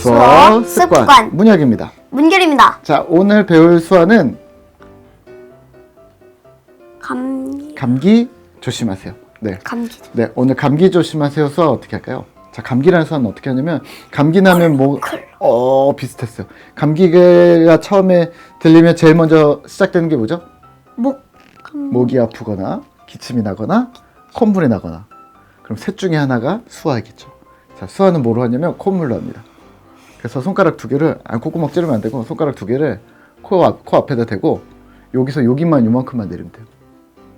수어 습관, 습관. 문혁입니다. 문결입니다. 자, 오늘 배울 수어는 감기 감기 조심하세요. 네. 감기 네, 오늘 감기 조심하세요 수어 어떻게 할까요? 자, 감기라는 수어는 어떻게 하냐면 감기 나면 뭐 어, 비슷했어요. 감기가 처음에 들리면 제일 먼저 시작되는 게 뭐죠? 목 감... 목이 아프거나 기침이 나거나 콧물이 나거나 그럼 셋 중에 하나가 수화이겠죠. 자, 수화는 뭐로 하냐면 콧물로 합니다. 그래서 손가락 두 개를 아, 콧구멍 찌르면 안 되고 손가락 두 개를 코, 앞, 코 앞에다 대고 여기서 여기만 요만큼만 내리면 돼요.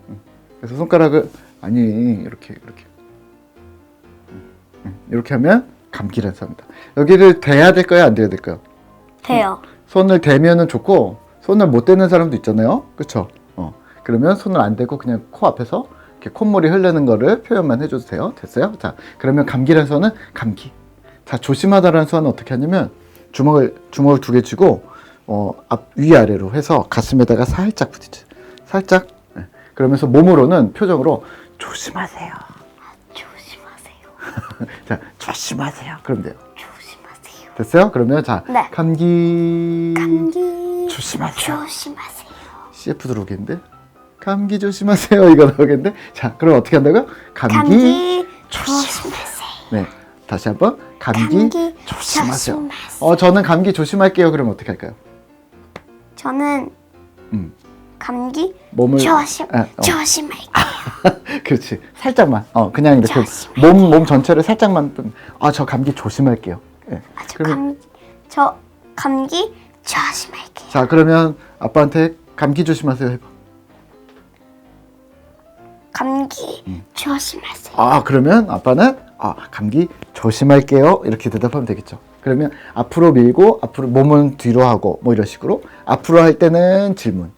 음. 그래서 손가락을 아니 이렇게 이렇게. 이렇게 하면 감기라는 수화입니다. 여기를 대야 될까요? 안 대야 될까요? 돼요. 손을 대면은 좋고 손을 못 대는 사람도 있잖아요. 그렇죠? 어. 그러면 손을 안 대고 그냥 코 앞에서 이렇게 콧물이 흐르는 거를 표현만 해줘도 돼요. 됐어요? 자, 그러면 감기라는 수어는 감기. 자, 조심하다라는 수어는 어떻게 하냐면 주먹을 주먹을 두 개 쥐고 어, 앞 위아래로 해서 가슴에다가 살짝 부딪혀. 살짝. 네. 그러면서 몸으로는 표정으로 조심하세요. 조심하세요. 자, 조심하세요. 그럼 돼요. 조심하세요. 됐어요? 그러면 자, 네. 감기 감기 조심하세요. 조심하세요. CF 들어오겠는데? 감기 조심하세요. 이거 나오겠는데? 자, 그럼 어떻게 한다고요? 감기, 감기 조심하세요. 네. 다시 한번 감기, 감기 조심하세요. 조심하세요. 어, 저는 감기 조심할게요. 그러면 어떻게 할까요? 저는 음. 감기 몸을 조심 아, 어. 조심할게요. 그렇지. 살짝만. 어, 그냥 이렇게. 몸, 몸 전체를 살짝만 좀, 아, 저 감기 조심할게요. 예. 아, 저 그러면 감, 저 감기 조심할게요. 자, 그러면 아빠한테 감기 조심하세요 해 봐. 감기 음. 조심하세요. 아, 그러면 아빠는 아, 감기 조심할게요. 이렇게 대답하면 되겠죠. 그러면 앞으로 밀고 앞으로 몸은 뒤로 하고 뭐 이런 식으로 앞으로 할 때는 질문,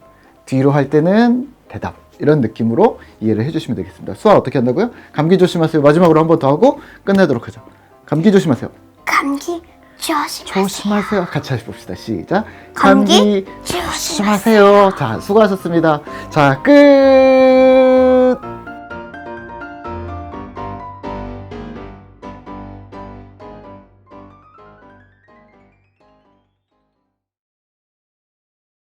뒤로 할 때는 대답. 이런 느낌으로 이해를 해 주시면 되겠습니다. 수아 어떻게 한다고요? 감기 조심하세요. 마지막으로 한 번 더 하고 끝내도록 하죠. 감기 조심하세요. 감기 조심하세요. 조심하세요. 같이 해봅시다. 시작. 감기 조심하세요. 조심하세요. 자, 수고하셨습니다. 자, 끝.